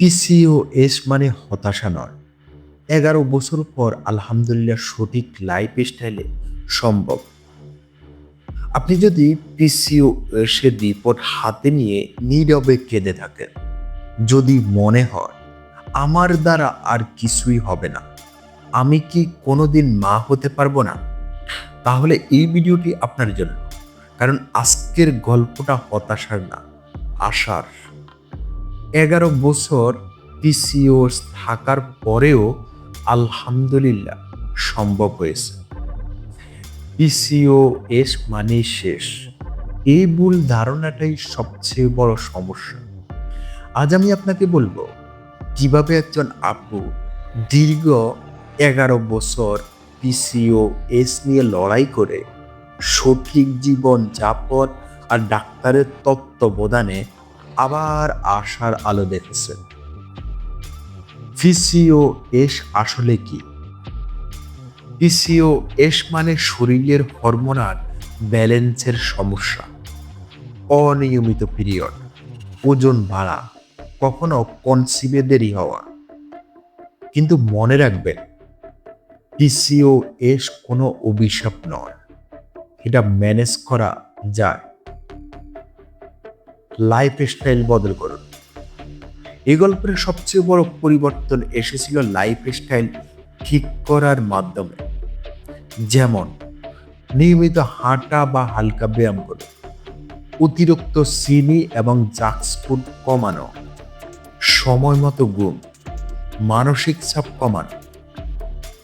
PCOS মানে হতাশা নয়। এগারো বছর পর আলহামদুলিল্লাহ সঠিক লাইফ স্টাইলে সম্ভব। আপনি যদি পিসিওএস এর রিপোর্ট হাতে নিয়ে নীরবে কেঁদে থাকেন, যদি মনে হয়, আমার দ্বারা আর কিছুই হবে না, আমি কি কোনোদিন মা হতে পারব না? তাহলে এই ভিডিওটি আপনার জন্য। কারণ আজকের গল্পটা হতাশার না, আশার। এগারো বছর পিসিওস থাকার পরেও আলহামদুলিল্লাহ সম্ভব হয়েছে। পিসিওএস মানে শেষ। এই ভুল ধারণাটাই সবচেয়ে বড় সমস্যা। আজ আমি আপনাকে বলব, কীভাবে একজন আপু দীর্ঘ এগারো বছর পিসিও এস নিয়ে লড়াই করে সঠিক জীবন যাপন আর ডাক্তারের তত্ত্বাবধানে আবার আশার আলো দেখেছেন ফিসিও এস আসলে কি? ফিসিও এস মানে শরীরের হরমোনাল ব্যালেন্সের সমস্যা। অনিয়মিত পিরিয়ড, ওজন বাড়া, কখনো কনসিভে দেরি হওয়া। কিন্তু মনে রাখবেন পিসিওএস কোনো অভিশাপ নয়। এটা ম্যানেজ করা যায়। লাইফ স্টাইল বদল করুন। এই গল্পের সবচেয়ে বড় পরিবর্তন এসেছিল লাইফ স্টাইল ঠিক করার মাধ্যমে। যেমন, নিয়মিত হাঁটা বা হালকা ব্যায়াম করুন। অতিরিক্ত চিনি এবং জাঙ্কস ফুড কমানো। সময় মতো ঘুম, মানসিক চাপ কমানো।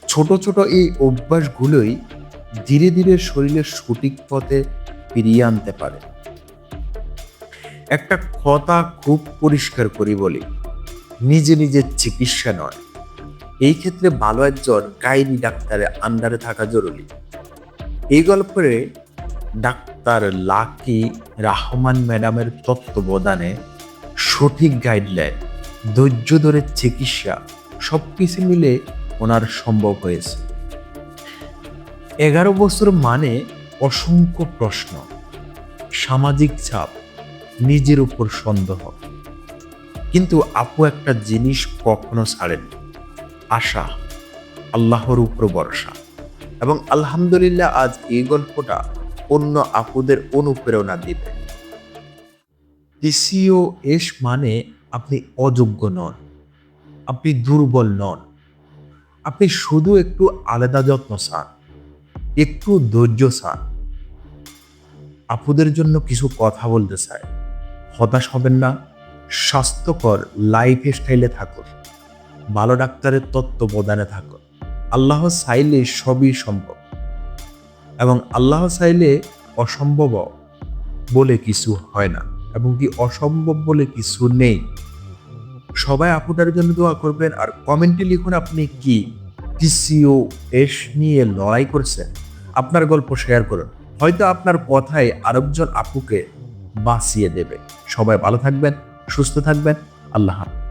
ছোট ছোট এই অভ্যাসগুলোই ধীরে ধীরে শরীরের সঠিক পথে ফিরিয়ে আনতে পারে। একটা কথা খুব পরিষ্কার করি বলি, নিজে নিজের চিকিৎসা নয়। এই ক্ষেত্রে ভালো একজন গাইনি ডাক্তারের আন্ডারে থাকা জরুরি। এই গল্পে ডাক্তার লাকি রাহমান ম্যাডামের তত্ত্বাবধানে সঠিক গাইডলাইন, ধৈর্য ধরে চিকিৎসা সব কিছু মিলে ওনার সম্ভব হয়েছে। এগারো বছর মানে অসংখ্য প্রশ্ন, সামাজিক চাপ নিজের উপর সন্দেহ। কিন্তু আপু একটা জিনিস কখনো ছাড়েন আশা, আল্লাহর উপর ভরসা। এবং আলহামদুলিল্লাহ আজ এই গল্পটা অন্য আপুদের অনুপ্রেরণা দিবে। এস মানে আপনি অযোগ্য নন। আপনি দুর্বল নন। আপনি শুধু একটু আলাদা যত্ন চান, একটু ধৈর্য চান। আপুদের জন্য কিছু কথা বলতে চাই। হতাশ হবেন না, স্বাস্থ্যকর লাইফ স্টাইলে থাকুন, ভালো ডাক্তারের তত্ত্বাবধানে থাকুন। আল্লাহ চাইলে সবই সম্ভব এবং আল্লাহ চাইলে অসম্ভব বলে কিছু হয় না এবং কি অসম্ভব বলে কিছু নেই। সবাই আপুটার জন্য দোয়া করবেন আর কমেন্টে লিখুন আপনি কি পিসিও এস নিয়ে লড়াই করছেন। আপনার গল্প শেয়ার করুন। হয়তো আপনার কথায় আরেকজন আপুকে বাঁচিয়ে দেবে। সবাই ভালো থাকবেন সুস্থ থাকবেন। আল্লাহ